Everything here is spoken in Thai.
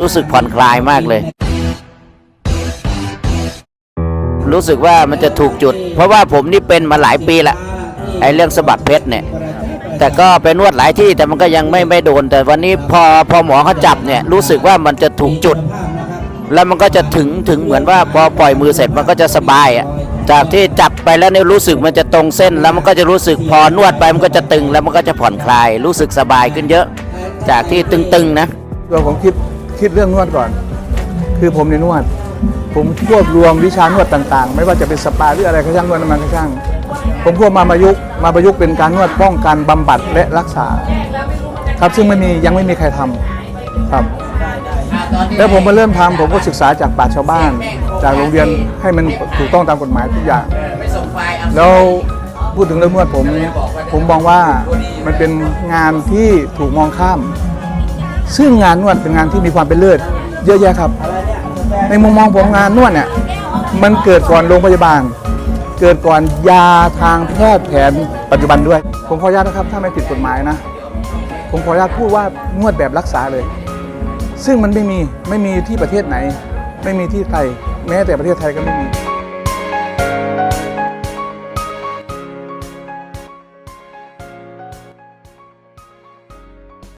รู้สึกผ่อนคลายมากเลย รู้สึกว่ามันจะถูกจุด เพราะว่าผมนี่เป็นมาหลายปีละไอเรื่องสะบักเพชรเนี่ย แต่ก็ไปนวดหลายที่แต่มันก็ยังไม่ไม่โดน แต่วันนี้พอพอหมอเขาจับเนี่ยรู้สึกว่ามันจะถูกจุด แล้วมันก็จะถึงถึงเหมือนว่าพอปล่อยมือเสร็จมันก็จะสบายอะจากที่จับไปแล้วเนี่ยรู้สึกมันจะตรงเส้น แล้วมันก็จะรู้สึกพอนวดไปมันก็จะตึงแล้วมันก็จะผ่อนคลาย รู้สึกสบายขึ้นเยอะ จากที่ตึงๆนะตัวผมคิด คิดเรื่องนวดก่อน คือผมในนวด ผมควบรวมวิชานวดต่างๆ ไม่ว่าจะเป็นสปาหรืออะไรก็ช่างนวดน้ำมันก็ช่าง ผมควบมาประยุกต์มาประยุกต์เป็นการนวดป้องกันบำบัดและรักษา ครับซึ่งไม่มียังไม่มีใครทำครับแล้วผมมาเริ่มทำผมก็ศึกษาจากปราชญ์ชาวบ้าน จากโรงเรียนให้มันถูกต้องตามกฎหมายทุกอย่างแล้วพูดถึงเรื่องนวดผมเนี่ยผมมองว่ามันเป็นงานที่ถูกมองข้าม ซึ่งงานนวดเป็นงานที่มีความเป็นเลิศเยอะแยะครับ ในมุมมองผมงานนวดเนี่ยมันเกิดก่อนโรงพยาบาล เกิดก่อนยาทางแพทย์แผนปัจจุบันด้วย ผมขออนุญาตนะครับ ถ้าไม่ผิดกฎหมายนะ ผมขออนุญาตพูดว่านวดแบบรักษาเลย ซึ่งมันไม่มีไม่มีที่ประเทศไหน ไม่มีที่ไทย แม้แต่ประเทศไทยก็ไม่มี